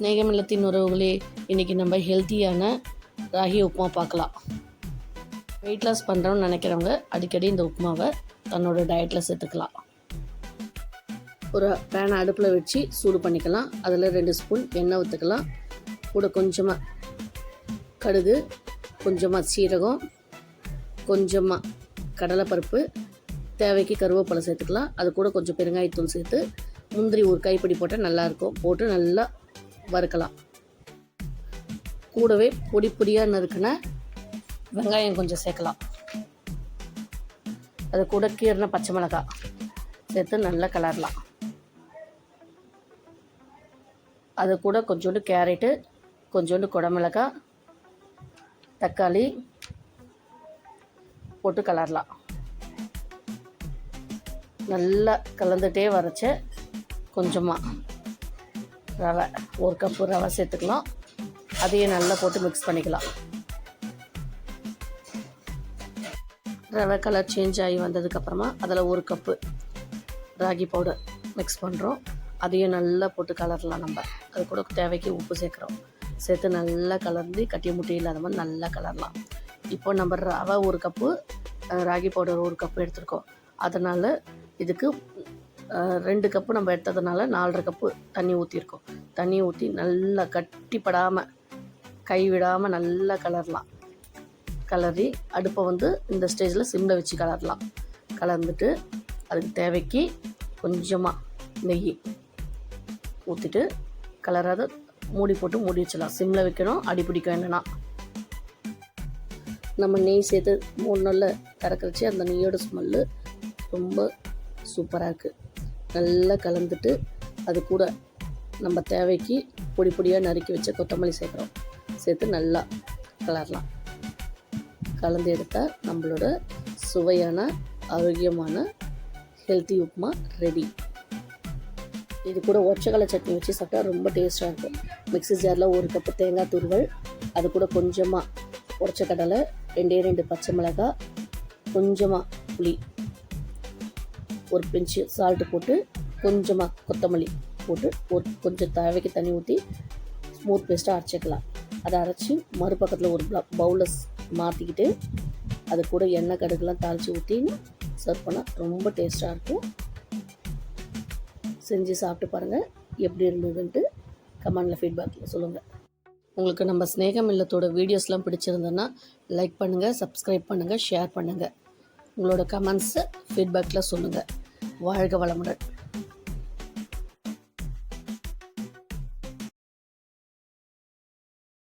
ஸ்நேகம் இல்லத்தின் உறவுகளே இன்றைக்கி நம்ம ஹெல்த்தியான ராகி உப்புமா பார்க்கலாம். வெயிட் லாஸ் பண்ணுறோம்னு நினைக்கிறவங்க அடிக்கடி இந்த உப்புமாவை தன்னோட டயட்டில் சேர்த்துக்கலாம். ஒரு பேனை அடுப்பில் வச்சு சூடு பண்ணிக்கலாம். அதில் ரெண்டு ஸ்பூன் எண்ணெய் ஊற்றுக்கலாம் கூட கொஞ்சமாக கடுகு கொஞ்சமாக சீரகம் கொஞ்சமாக கடலைப்பருப்பு தேவைக்கு கருவேப்பிலை சேர்த்துக்கலாம். அது கூட கொஞ்சம் பெருங்காயத்தூள் சேர்த்து முந்திரி ஒரு கைப்பிடி போட்டால் நல்லாயிருக்கும் போட்டு நல்லா வறுக்கலாம். கூடவே பொடி பொடியாக நறுக்கின வெங்காயம் கொஞ்சம் சேர்க்கலாம். அது கூட கீறின பச்சை மிளகாய் சேர்த்து நல்லா கலரலாம் அது கூட கொஞ்சோண்டு கேரட்டு கொஞ்சோண்டு குடமிளகாய் தக்காளி போட்டு கலரலாம் நல்லா கலந்துகிட்டே வரைச்ச கொஞ்சமாக ரவை ஒரு கப்பு ரவை சேர்த்துக்கலாம். அதையும் நல்லா போட்டு மிக்ஸ் பண்ணிக்கலாம். ரவை கலர் சேஞ்ச் ஆகி வந்ததுக்கப்புறமா அதில் ஒரு கப்பு ராகி பவுடர் மிக்ஸ் பண்ணுறோம் அதையும் நல்லா போட்டு கலரலாம் நம்ம. அது கூட தேவைக்கு உப்பு சேர்க்குறோம். சேர்த்து நல்லா கலர்ந்து கட்டி முட்டி இல்லாத மாதிரி நல்லா கலரலாம். இப்போ நம்ம ரவை ஒரு கப்பு ராகி பவுடர் ஒரு கப்பு எடுத்துருக்கோம். அதனால் இதுக்கு ரெண்டு கப்பு நம்ம எடுத்ததுனால நாலரை கப்பு தண்ணி ஊற்றிருக்கோம் தண்ணி ஊற்றி நல்லா கட்டிப்படாமல் கைவிடாமல் நல்லா கலரலாம். கலரி அடுப்பை வந்து இந்த ஸ்டேஜில் சிம்மில் வச்சு கலரலாம். கலந்துட்டு அதுக்கு தேவைக்கு கொஞ்சமாக நெய் ஊற்றிட்டு கலராத மூடி போட்டு மூடி வச்சிடலாம். சிம்மில் வைக்கணும் அடி பிடிக்கும் என்னென்னா. நம்ம நெய் சேர்த்து மூணு நாளில் கறக்கறச்சு அந்த நெய்யோட ஸ்மெல்லு ரொம்ப சூப்பராக இருக்குது நல்லா கலந்துட்டு அது கூட நம்ம தேவைக்கு பொடி பொடியாக நறுக்கி வச்ச கொத்தமல்லி சேர்க்குறோம் சேர்த்து நல்லா கலரலாம். கலந்து எடுத்தால் நம்மளோட சுவையான ஆரோக்கியமான ஹெல்த்தி உப்புமா ரெடி இது கூட ஒச்சக்கலை சட்னி வச்சு சாப்பிட்டா ரொம்ப டேஸ்ட்டாக இருக்கும். மிக்ஸி ஜாரில் ஒரு கப்பு தேங்காய் துருவல் அது கூட கொஞ்சமாக உடச்ச கடலை ரெண்டே ரெண்டு பச்சை மிளகாய் கொஞ்சமாக புளி. ஒரு பிஞ்சு சால்ட்டு போட்டு கொஞ்சமாக கொத்தமல்லி போட்டு ஒரு கொஞ்சம் தேவைக்கு தண்ணி ஊற்றி ஸ்மூத் பேஸ்ட்டாக அரைச்சிக்கலாம். அதை அரைச்சி மறுபக்கத்தில் ஒரு பவுலில் மாற்றிக்கிட்டு அது கூட எண்ணெய் கடுகுலாம் தாளித்து ஊற்றி சர்வ் பண்ணால் ரொம்ப டேஸ்ட்டாக இருக்கும். செஞ்சு சாப்பிட்டு பாருங்கள் எப்படி இருந்ததுன்ட்டு கமெண்டில் ஃபீட்பேக்கில் சொல்லுங்கள் உங்களுக்கு நம்ம ஸ்நேகம் இல்லத்தோட வீடியோஸ்லாம் பிடிச்சிருந்ததுன்னா லைக் பண்ணுங்கள் சப்ஸ்கிரைப் பண்ணுங்கள் ஷேர் பண்ணுங்கள் உங்களோட கமெண்ட்ஸை ஃபீட்பேக்கில் சொல்லுங்கள் வாழ்க வளமுடன்.